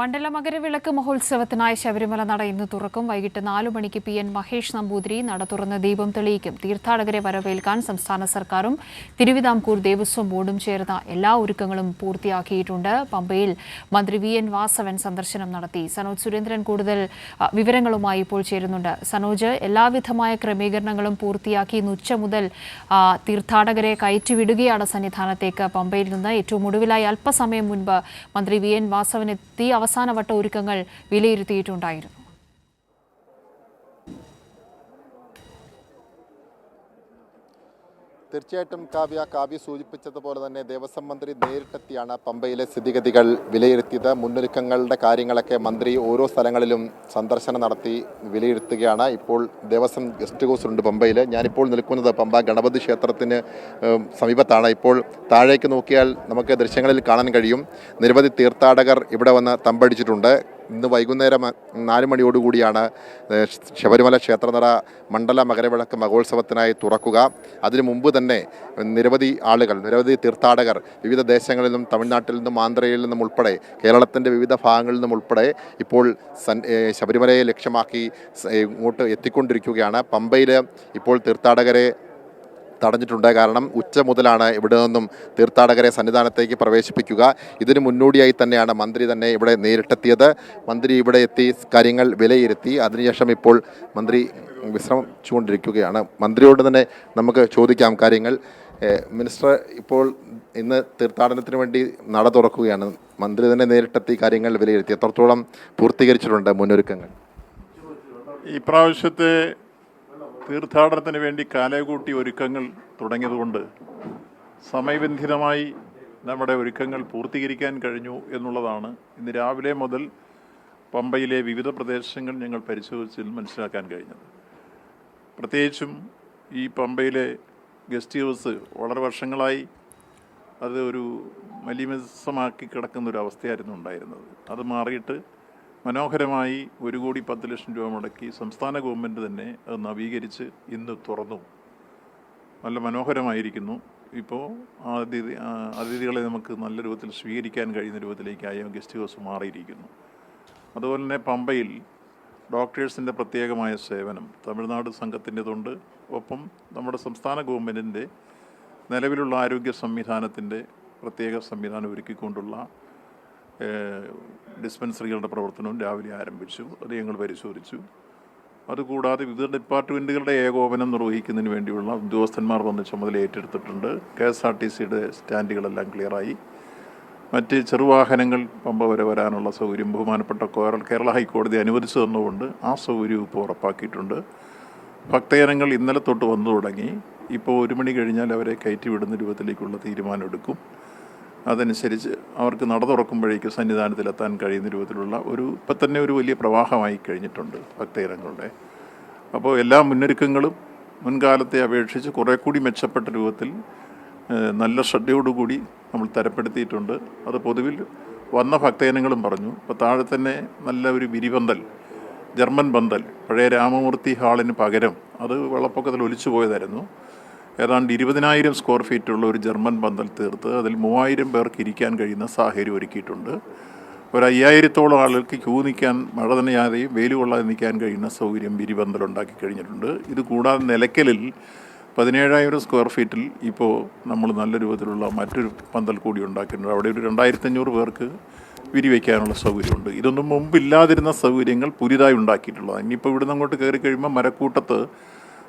മണ്ഡല മകരവിളക്ക് മഹോത്സവത്തിനായി ശബരിമല നട ഇന്ന് തുറക്കും. വൈകിട്ട് നാലു മണിക്ക് പി എൻ മഹേഷ് നമ്പൂതിരി നട തുറന്ന് ദീപം തെളിയിക്കും. തീർത്ഥാടകരെ വരവേൽക്കാൻ സംസ്ഥാന സർക്കാരും തിരുവിതാംകൂർ ദേവസ്വം ബോർഡും ചേർന്ന എല്ലാ ഒരുക്കങ്ങളും പൂർത്തിയാക്കിയിട്ടുണ്ട്. പമ്പയിൽ മന്ത്രി വി എൻ വാസവൻ സന്ദർശനം നടത്തി. സനോജ് സുരേന്ദ്രൻ കൂടുതൽ വിവരങ്ങളുമായി ഇപ്പോൾ ചേരുന്നുണ്ട്. സനോജ് എല്ലാവിധമായ ക്രമീകരണങ്ങളും പൂർത്തിയാക്കി ഇന്ന് ഉച്ച മുതൽ തീർത്ഥാടകരെ കയറ്റിവിടുകയാണ് സന്നിധാനത്തേക്ക്. പമ്പയിൽ നിന്ന് ഏറ്റവും ഒടുവിലായി അല്പസമയം മുൻപ് മന്ത്രി വി എൻ വാസവൻ എത്തി. അവസാനവട്ട ഒരുക്കങ്ങൾ വിലയിരുത്തിയിട്ടുണ്ടായിരുന്നു. തീർച്ചയായിട്ടും കാവ്യ കാവ്യ സൂചിപ്പിച്ചതുപോലെ തന്നെ ദേവസ്വം മന്ത്രി നേരിട്ടെത്തിയാണ് പമ്പയിലെ സ്ഥിതിഗതികൾ വിലയിരുത്തിയത്. മുന്നൊരുക്കങ്ങളുടെ കാര്യങ്ങളൊക്കെ മന്ത്രി ഓരോ സ്ഥലങ്ങളിലും സന്ദർശനം നടത്തി വിലയിരുത്തുകയാണ്. ഇപ്പോൾ ദേവസ്വം ഗസ്റ്റ് ഹൗസ് ഉണ്ട് പമ്പയിൽ ഞാനിപ്പോൾ നിൽക്കുന്നത് പമ്പ ഗണപതി ക്ഷേത്രത്തിന് സമീപത്താണ്. ഇപ്പോൾ താഴേക്ക് നോക്കിയാൽ നമുക്ക് ദൃശ്യങ്ങളിൽ കാണാൻ കഴിയും. നിരവധി തീർത്ഥാടകർ ഇവിടെ വന്ന് തമ്പടിച്ചിട്ടുണ്ട്. ഇന്ന് വൈകുന്നേരം നാല് മണിയോടുകൂടിയാണ് ശബരിമല ക്ഷേത്രനട മണ്ഡല മകരവിളക്ക് മഹോത്സവത്തിനായി തുറക്കുക. അതിനു മുമ്പ് തന്നെ നിരവധി ആളുകൾ നിരവധി തീർത്ഥാടകർ വിവിധ ദേശങ്ങളിൽ നിന്നും തമിഴ്നാട്ടിൽ നിന്നും ആന്ധ്രയിൽ നിന്നും ഉൾപ്പെടെ കേരളത്തിന്റെ വിവിധ ഭാഗങ്ങളിൽ നിന്നും ഉൾപ്പെടെ ഇപ്പോൾ ശബരിമലയെ ലക്ഷ്യമാക്കി ഇങ്ങോട്ട് എത്തിക്കൊണ്ടിരിക്കുകയാണ്. പമ്പയിൽ ഇപ്പോൾ തീർത്ഥാടകരെ തടഞ്ഞിട്ടുണ്ട്. കാരണം ഉച്ച മുതലാണ് ഇവിടെ നിന്നും തീർത്ഥാടകരെ സന്നിധാനത്തേക്ക് പ്രവേശിപ്പിക്കുക. ഇതിന് മുന്നോടിയായി തന്നെയാണ് മന്ത്രി തന്നെ ഇവിടെ നേരിട്ടെത്തിയത്. മന്ത്രി ഇവിടെ എത്തി കാര്യങ്ങൾ വിലയിരുത്തി. അതിനുശേഷം ഇപ്പോൾ മന്ത്രി വിശ്രമിച്ചുകൊണ്ടിരിക്കുകയാണ് മന്ത്രിയോട് തന്നെ നമുക്ക് ചോദിക്കാം കാര്യങ്ങൾ. മിനിസ്റ്റർ ഇപ്പോൾ ഇന്ന് തീർത്ഥാടനത്തിന് വേണ്ടി നട തുറക്കുകയാണ്. മന്ത്രി തന്നെ നേരിട്ടെത്തി കാര്യങ്ങൾ വിലയിരുത്തി. എത്രത്തോളം പൂർത്തീകരിച്ചിട്ടുണ്ട് മുന്നൊരുക്കങ്ങൾ? ഈ പ്രാവശ്യത്തെ തീർത്ഥാടനത്തിന് വേണ്ടി കാലകൂട്ടി ഒരുക്കങ്ങൾ തുടങ്ങിയതുകൊണ്ട് സമയബന്ധിതമായി നമ്മുടെ ഒരുക്കങ്ങൾ പൂർത്തീകരിക്കാൻ കഴിഞ്ഞു എന്നുള്ളതാണ്. ഇന്ന് രാവിലെ മുതൽ പമ്പയിലെ വിവിധ പ്രദേശങ്ങൾ ഞങ്ങൾ പരിശോധിച്ച് മനസ്സിലാക്കാൻ കഴിഞ്ഞത്. പ്രത്യേകിച്ചും ഈ പമ്പയിലെ ഗസ്റ്റ് ഹൗസ് വളരെ വർഷങ്ങളായി അത് ഒരു മലിമസമാക്കി കിടക്കുന്ന ഒരു അവസ്ഥയായിരുന്നു ഉണ്ടായിരുന്നത്. അത് മാറിയിട്ട് മനോഹരമായി ഒരു കോടി പത്ത് ലക്ഷം രൂപ മുടക്കി സംസ്ഥാന ഗവൺമെന്റ് തന്നെ അത് നവീകരിച്ച് ഇന്ന് തുറന്നു. നല്ല മനോഹരമായിരിക്കുന്നു. ഇപ്പോൾ അതിഥി അതിഥികളെ നമുക്ക് നല്ല രൂപത്തിൽ സ്വീകരിക്കാൻ കഴിയുന്ന രൂപത്തിലേക്കായി ഗസ്റ്റ് ഹൗസ് മാറിയിരിക്കുന്നു. അതുപോലെ തന്നെ പമ്പയിൽ ഡോക്ടേഴ്സിന്റെ പ്രത്യേകമായ സേവനം തമിഴ്നാട് സംഘത്തിന്റെതുണ്ട് ഒപ്പം നമ്മുടെ സംസ്ഥാന ഗവൺമെന്റിന്റെ നിലവിലുള്ള ആരോഗ്യ സംവിധാനത്തിന്റെ പ്രത്യേക സംവിധാനം ഒരുക്കിക്കൊണ്ടുള്ള ഡിസ്പെൻസറികളുടെ പ്രവർത്തനവും രാവിലെ ആരംഭിച്ചു അത് ഞങ്ങൾ പരിശോധിച്ചു. അതുകൂടാതെ വിവിധ ഡിപ്പാർട്ട്മെന്റുകളുടെ ഏകോപനം നിർവഹിക്കുന്നതിന് വേണ്ടിയുള്ള ഉദ്യോഗസ്ഥന്മാർ വന്ന് ചുമതല ഏറ്റെടുത്തിട്ടുണ്ട്. കെ എസ് ആർ ടി സിയുടെ സ്റ്റാൻഡുകളെല്ലാം ക്ലിയറായി. മറ്റ് ചെറുവാഹനങ്ങൾ പമ്പ വരെ വരാനുള്ള സൗകര്യം ബഹുമാനപ്പെട്ട കേരള ഹൈക്കോടതി അനുവദിച്ചു തന്നുകൊണ്ട് ആ സൗകര്യവും ഇപ്പോൾ ഉറപ്പാക്കിയിട്ടുണ്ട്. ഭക്തജനങ്ങൾ ഇന്നലെ തൊട്ട് വന്നു തുടങ്ങി. ഇപ്പോൾ ഒരു മണി കഴിഞ്ഞാൽ അവരെ കയറ്റി വിടുന്ന രൂപത്തിലേക്കുള്ള തീരുമാനമെടുക്കും. അതനുസരിച്ച് അവർക്ക് നട തുറക്കുമ്പോഴേക്ക് സന്നിധാനത്തിലെത്താൻ കഴിയുന്ന രൂപത്തിലുള്ള ഒരു ഇപ്പം തന്നെ ഒരു വലിയ പ്രവാഹമായി കഴിഞ്ഞിട്ടുണ്ട് ഭക്തജനങ്ങളുടെ. അപ്പോൾ എല്ലാ മുന്നൊരുക്കങ്ങളും മുൻകാലത്തെ അപേക്ഷിച്ച് കുറേ കൂടി മെച്ചപ്പെട്ട രൂപത്തിൽ നല്ല ശ്രദ്ധയോടുകൂടി നമ്മൾ തരപ്പെടുത്തിയിട്ടുണ്ട്. അത് പൊതുവിൽ വന്ന ഭക്തജനങ്ങളും പറഞ്ഞു അപ്പോൾ താഴെ തന്നെ നല്ല ഒരു വിരിപന്തൽ ജർമ്മൻ പന്തൽ പഴയ രാമമൂർത്തി ഹാളിന് പകരം അത് വെള്ളപ്പൊക്കത്തിൽ ഒലിച്ചു പോയതായിരുന്നു. ഏതാണ്ട് ഇരുപതിനായിരം സ്ക്വയർ ഫീറ്റുള്ള ഒരു ജർമ്മൻ പന്തൽ തീർത്ത് അതിൽ മൂവായിരം പേർക്ക് ഇരിക്കാൻ കഴിയുന്ന സാഹചര്യം ഒരുക്കിയിട്ടുണ്ട്. ഒരു അയ്യായിരത്തോളം ആളുകൾക്ക് ക്യൂ നിൽക്കാൻ മഴ നനയാതെയും വെയിൽ കൊള്ളാതെ നിൽക്കാൻ കഴിയുന്ന സൗകര്യം വിരിപന്തൽ ഉണ്ടാക്കി കഴിഞ്ഞിട്ടുണ്ട്. ഇത് കൂടാതെ നിലയ്ക്കലിൽ പതിനേഴായിരം സ്ക്വയർ ഫീറ്റിൽ ഇപ്പോൾ നമ്മൾ നല്ല രൂപത്തിലുള്ള മറ്റൊരു പന്തൽ കൂടി ഉണ്ടാക്കിയിട്ടുണ്ട്. അവിടെ ഒരു രണ്ടായിരത്തഞ്ഞൂറ് പേർക്ക് വിരിവയ്ക്കാനുള്ള സൗകര്യമുണ്ട്. ഇതൊന്നും മുമ്പില്ലാതിരുന്ന സൗകര്യങ്ങൾ പുതിയതായി ഉണ്ടാക്കിയിട്ടുള്ളതാണ്. ഇനിയിപ്പോൾ ഇവിടുന്ന് അങ്ങോട്ട് കയറി കഴിയുമ്പോൾ മരക്കൂട്ടത്ത്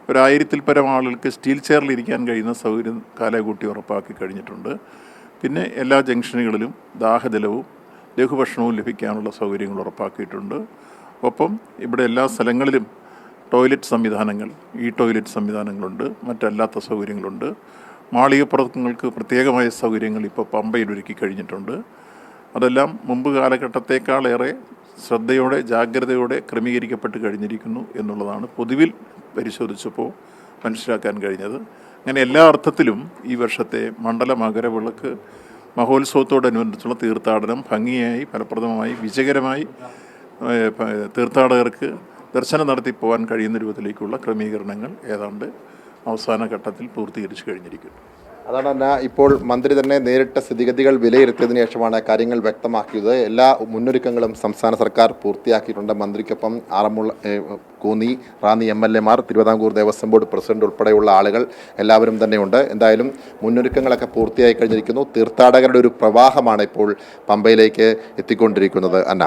ഒരായിരത്തിൽ പരം ആളുകൾക്ക് സ്റ്റീൽ ചെയറിൽ ഇരിക്കാൻ കഴിയുന്ന സൗകര്യം കാലകൂട്ടി ഉറപ്പാക്കി കഴിഞ്ഞിട്ടുണ്ട്. പിന്നെ എല്ലാ ജംഗ്ഷനുകളിലും ദാഹജലവും ലഘുഭക്ഷണവും ലഭിക്കാനുള്ള സൗകര്യങ്ങൾ ഉറപ്പാക്കിയിട്ടുണ്ട്. ഒപ്പം ഇവിടെ എല്ലാ സ്ഥലങ്ങളിലും ടോയ്ലറ്റ് സംവിധാനങ്ങൾ ഈ ടോയ്ലറ്റ് സംവിധാനങ്ങളുണ്ട്. മറ്റല്ലാത്ത സൗകര്യങ്ങളുണ്ട്. മാളികപ്പുറങ്ങൾക്ക് പ്രത്യേകമായ സൗകര്യങ്ങൾ ഇപ്പോൾ പമ്പയിൽ ഒരുക്കി കഴിഞ്ഞിട്ടുണ്ട്. അതെല്ലാം മുമ്പ് കാലഘട്ടത്തേക്കാളേറെ ശ്രദ്ധയോടെ ജാഗ്രതയോടെ ക്രമീകരിക്കപ്പെട്ട് കഴിഞ്ഞിരിക്കുന്നു എന്നുള്ളതാണ് പൊതുവിൽ പരിശോധിച്ചപ്പോൾ മനസ്സിലാക്കാൻ കഴിഞ്ഞത്. അങ്ങനെ എല്ലാ അർത്ഥത്തിലും ഈ വർഷത്തെ മണ്ഡല മകരവിളക്ക് മഹോത്സവത്തോടനുബന്ധിച്ചുള്ള തീർത്ഥാടനം ഭംഗിയായി ഫലപ്രദമായി വിജയകരമായി തീർത്ഥാടകർക്ക് ദർശനം നടത്തി പോകാൻ കഴിയുന്ന രൂപത്തിലേക്കുള്ള ക്രമീകരണങ്ങൾ ഏതാണ്ട് അവസാന ഘട്ടത്തിൽ പൂർത്തീകരിച്ചു കഴിഞ്ഞിരിക്കുന്നു. അതാണ് തന്നെ ഇപ്പോൾ മന്ത്രി തന്നെ നേരിട്ട സ്ഥിതിഗതികൾ വിലയിരുത്തിയതിനു ശേഷമാണ് കാര്യങ്ങൾ വ്യക്തമാക്കിയത്. എല്ലാ മുന്നൊരുക്കങ്ങളും സംസ്ഥാന സർക്കാർ പൂർത്തിയാക്കിയിട്ടുണ്ട്. മന്ത്രിക്കൊപ്പം ആറന്മുള കൂന്നി റാന്നി എം എൽ എമാർ തിരുവിതാംകൂർ ദേവസ്വം ബോർഡ് പ്രസിഡന്റ് ഉൾപ്പെടെയുള്ള ആളുകൾ എല്ലാവരും തന്നെയുണ്ട്. എന്തായാലും മുന്നൊരുക്കങ്ങളൊക്കെ പൂർത്തിയായി കഴിഞ്ഞിരിക്കുന്നു. തീർത്ഥാടകരുടെ ഒരു പ്രവാഹമാണ് ഇപ്പോൾ പമ്പയിലേക്ക് എത്തിക്കൊണ്ടിരിക്കുന്നത്. അന്ന.